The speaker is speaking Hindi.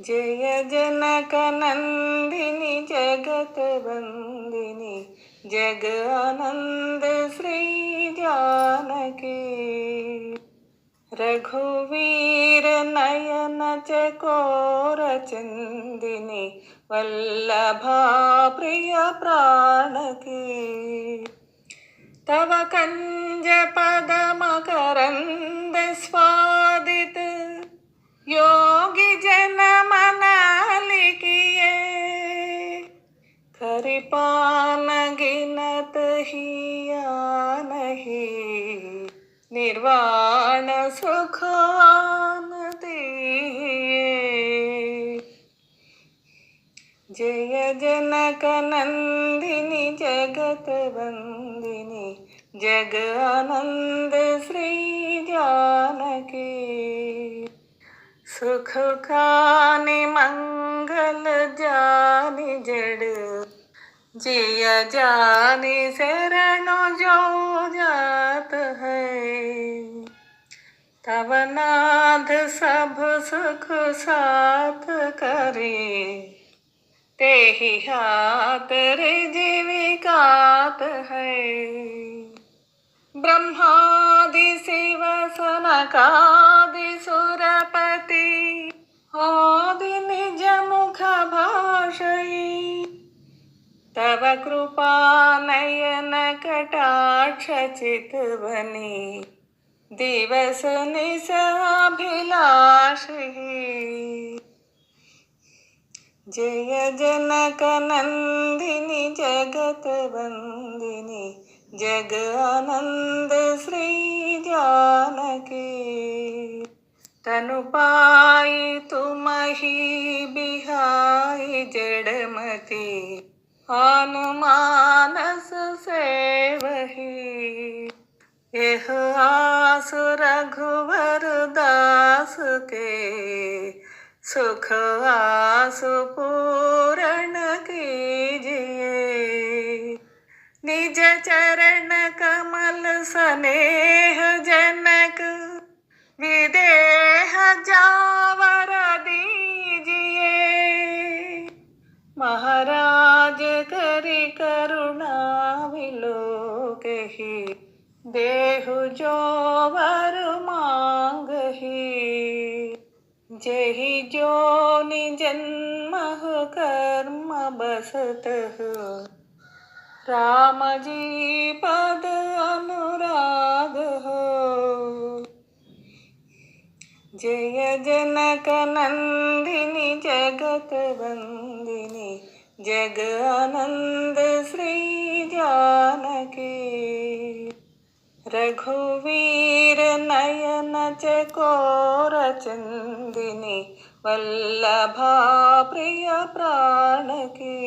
जय जनक नंदिनी जगत वंदिनी, जग आनंद श्री जानकी। रघुवीर नयन चकोर चंदिनी, वल्लभा प्रिय प्राणकी। तव कंज गिनत नहीं। निर्वाण सुखान दिए। जय जनक नंदिनी, जगत वंदिनी, जग आनंद श्री जानकी। सुख खानि मंगल जानि, जड़ जिया जानी शरण जो जात है। तब नाथ सब सुख साथ करे। ते ही हाथ रे जीविकात है। ब्रह्मादि शिव सनकादि तव दिवस निशाभिलाषी जय जनक नंदिनी, जगत वंदिनी, जग आनंद श्री जानकी। तनु पाई तुम ही बिहाई जड़मती। हनुमानस सेवही। यह आस रघुवर दास के। सुख आस पूर्ण कीजिए। निज चरण कमल सनेह ही देहु जो वर मांग ही जहि जो निजन्म कर्म बसत। राम जी पद अनुराग। हो जय जनक नंदिनी जगत वंदिनी जग आनंद श्री जानकी रघुवीर नयन चकोर चंदिनी वल्लभा प्रिय प्राणकी।